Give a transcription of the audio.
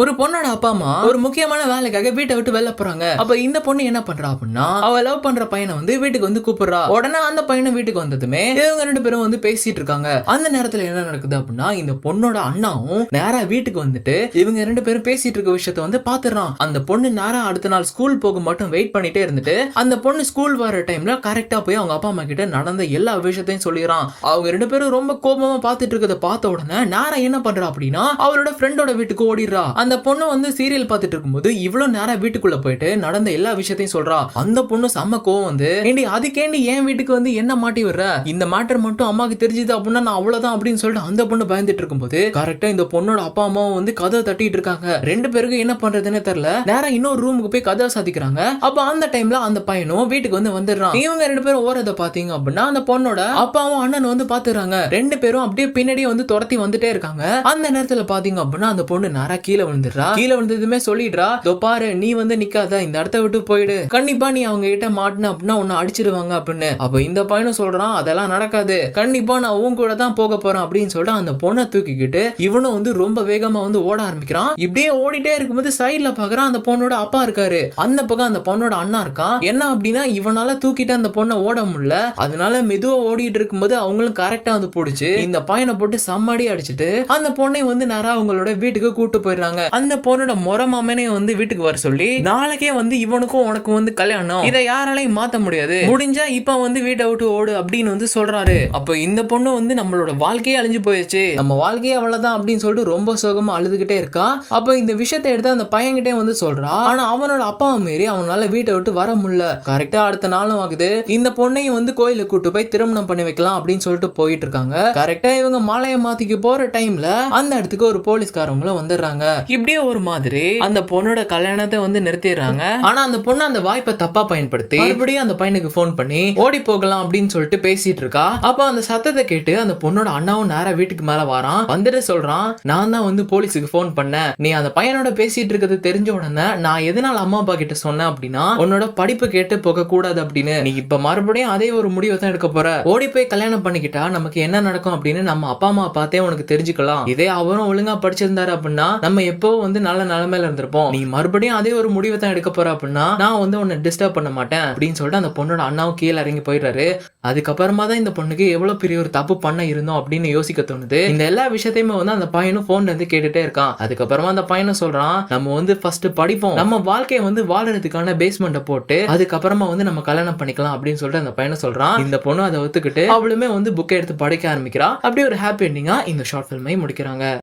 ஒரு பொண்ணோட அப்பா அம்மா ஒரு முக்கியமான வேலைக்காக வீட்டை விட்டு வெளில போறாங்க. அப்ப இந்த பொண்ணு என்ன பண்றா அப்படின்னா அவ லவ் பண்ற பையனை வந்து வீட்டுக்கு வந்து கூப்பிடுறா. உடனே அந்த பையனை வீட்டுக்கு வந்ததுமே இவங்க ரெண்டு பேரும் வந்து பேசிட்டு இருக்காங்க. அந்த நேரத்துல என்ன நடக்குது அப்படின்னா இந்த பொண்ணோட அண்ணாவும் நேரா வீட்டுக்கு வந்துட்டு இவங்க ரெண்டு பேரும் பேசிட்டு இருக்க விஷயத்த வந்து பாத்துறான் அந்த பொண்ணு நேரா அடுத்த நாள் ஸ்கூல் போக மட்டும் வெயிட் பண்ணிட்டே இருந்துட்டு அந்த பொண்ணு ஸ்கூல் வர டைம்ல கரெக்டா போய் அவங்க அப்பா அம்மா கிட்ட நடந்த எல்லா விஷயத்தையும் சொல்லிடுறான். அவங்க ரெண்டு பேரும் ரொம்ப கோபமா பார்த்துட்டு இருக்கத பார்த்த உடனே நேரா என்ன பண்றா அப்படின்னா அவளோட ஃப்ரெண்டோட வீட்டுக்கு ஓடிடுறா. அந்த பொண்ணு வந்து சீரியல் பார்த்துட்டு இருக்கும்போது இவ்வளவு நேரம் வீட்டுக்குள்ள போயிட்டு நடந்த எல்லா விஷயத்தையும் சொல்றா. அந்த பொண்ணு செம்ம கோவம் வந்து ஏண்டி அதுக்கேண்டி என் வீட்டுக்கு வந்து என்ன மாட்டி விடுற? இந்த மேட்டர் மட்டும் அம்மாக்கு தெரிஞ்சது அப்படின்னா நான் அவ்வளவுதான் அப்படின்னு சொல்லிட்டு அந்த பொண்ணு பயந்துட்டு இருக்கும்போது கரெக்டா இந்த பொண்ணோட அப்பா அம்மாவும் வந்து கதை தட்டிட்டு இருக்காங்க. ரெண்டு பேருக்கும் என்ன பண்றதுன்னு தெரியல. நேரம் இன்னொரு ரூமுக்கு போய் கதை சாதிக்கிறாங்க. அப்ப அந்த டைம்ல அந்த பையனும் வீட்டுக்கு வந்து வந்துடுறான். இவங்க ரெண்டு பேரும் ஓரத பாத்தீங்க அப்படின்னா அந்த பொண்ணோட அப்பாவும் அண்ணன் வந்து பாத்துறாங்க. ரெண்டு பேரும் அப்படியே பின்னாடியே வந்து துரத்தி வந்துட்டே இருக்காங்க. அந்த நேரத்துல பாத்தீங்க அப்படின்னா அந்த பொண்ணு நேரம் கீழே விழுந்துடுறா. கீழே விழுந்ததுமே சொல்லிடுறா "இதோ பாரு நீ வந்து நிக்காத இந்த இடத்த விட்டு போயிடு. கண்டிப்பா நீ அவங்க கிட்ட மாட்டின அப்படின்னா உன்னை அடிச்சிடுவாங்க அப்படின்னு. அப்ப இந்த பையனும் சொல்றான் அதெல்லாம் நடக்காது. கண்டிப்பா நான் உன் கூட தான் போக போறேன் அப்படின்னு சொல்லிட்டு அந்த பொண்ணை தூக்கிக்கிட்டு இவனும் வந்து ரொம்ப வேகமா வந்து ஓட ஆரம்பிக்கிறான். இப்படியே ஓடிட்டே இருக்கும்போது சைட்ல பாக்குறான் அந்த பொண்ணோட அப்பா இருக்காரு. அந்த பக்கம் அந்த பொண்ணோட அண்ணா இருக்கான். என்ன அப்படின்னா இவனால தூக்கிட்டு அந்த பொண்ணை ஓட முடியல. அதனால மெதுவா ஓடிட்டு இருக்கும்போது அவங்களும் கரெக்டா வந்து பிடிச்சி இந்த பையனை போட்டு சம்மடி அடிச்சிட்டு அந்த பொண்ணை வந்து நேரா அவங்களோட வீட்டுக்கு கூட்டு போயிடுறாங்க. அந்த பொண்ணோட முறை மாமனையும் வந்து வீட்டுக்கு வர சொல்லி நாளைக்கே வந்து இவனுக்கும் உனக்கும் வந்து கல்யாணம். இதை யாராலையும் மாத்த முடியாது. முடிஞ்சா இப்ப வந்து வீட்டை விட்டு ஓடு அப்படின்னு வந்து சொல்றாரு. அப்ப இந்த பொண்ணு வந்து நம்மளோட வாழ்க்கையே அழிஞ்சு போயிடுச்சு. நம்ம வாழ்க்கையே அவ்வளவுதான் அப்படின்னு சொல்லிட்டு ரொம்ப சோகமா அழுதுகிட்டே இருக்கா. அப்ப இந்த விஷயத்தை எடுத்து அந்த பையன்கிட்டே வந்து சொல்றா. ஆனா அவனோட அப்பாவை மீறி அவனால வீட்டை விட்டு வர முடியல. கரெக்டா அடுத்த நாளும் ஆகுது. இந்த பொண்ணையும் வந்து கோயிலுக்கு கூட்டு போய் திருமணம் பண்ணி வைக்கலாம் அப்படின்னு சொல்லிட்டு போயிட்டு இருக்காங்க. கரெக்டா இவங்க மாலையை மாத்திக்கு போற டைம்ல அந்த இடத்துக்கு ஒரு போலீஸ்காரங்களும் வந்துடுறாங்க. இப்படியே ஒரு மாதிரி அந்த பொண்ணோட கல்யாணத்தை வந்து நிறுத்திடுறாங்க. ஆனா அந்த பொண்ணு அந்த வாய்ப்பை தப்பா பயன்படுத்தி மறுபடியும் அந்த பையனுக்கு ஃபோன் பண்ணி ஓடி போகலாம் அப்படின்னு சொல்லிட்டு பேசிட்டு இருக்கா. அப்ப அந்த சத்தத்தை கேட்டு அந்த பொண்ணோட அண்ணாவும் நேரா வீட்டுக்கு மேல வரான். வந்துட்டு சொல்றான் நான் தான் வந்து போலீஸுக்கு ஃபோன் பண்ணேன். நீ அந்த பையனோட பேசிட்டு இருக்கிறது தெரிஞ்ச உடனே நான் எதனால அம்மா அப்பா கிட்ட சொன்னேன் அப்படின்னா உன்னோட படிப்பு கேட்டு போக கூடாது அப்படின்னு. நீ இப்ப மறுபடியும் அதே ஒரு முடிவை தான் எடுக்க போற. ஓடி போய் கல்யாணம் பண்ணிக்கிட்டா நமக்கு என்ன நடக்கும் அப்படின்னு நம்ம அப்பா அம்மா பார்த்தே உனக்கு தெரிஞ்சுக்கலாம். இதே அவரும் ஒழுங்கா படிச்சிருந்தாரு அப்படின்னா நம்ம எப்போ வந்து நல்ல நிலைமையில இருந்திருப்போம். நீ மறுபடியும் அதே ஒரு முடிவை தான் எடுக்க போற அப்படின்னா நான் வந்து உன்னை டிஸ்டர்ப் பண்ண மாட்டேன் அப்படின்னு சொல்லிட்டு அந்த பொண்ணோட அண்ணாவும் கீழே இறங்கி போயிடுறாரு. அதுக்கப்புறமா தான் இந்த பொண்ணுக்கு எவ்வளவு பெரிய ஒரு தப்பு பண்ண இருந்தோம் அப்படின்னு யோசிக்க தோணுது. இந்த எல்லா விஷயத்தையுமே வந்து அந்த பையனும் போன்ல இருந்து கேட்டுட்டே இருக்கான். அதுக்கப்புறமா அந்த பையனும் சொல்றான் நம்ம வந்து ஃபர்ஸ்ட் படிப்போம். நம்ம வாழ்க்கையை வந்து வாழறதுக்கான பேஸ்மெண்ட்டை போட்டு அதுக்கப்புறமா வந்து நம்ம கல்யாணம் பண்ணிக்கலாம் அப்படின்னு சொல்லிட்டு அந்த பையனும் சொல்றான். இந்த பொண்ணு அதை ஒத்துக்கிட்டு அவளுமே வந்து புக்கை எடுத்து படிக்க ஆரம்பிக்கிறா. அப்படியே ஒரு ஹாப்பி எண்டிங்கா இந்த ஷார்ட் ஃபில்மை முடிக்கிறாங்க.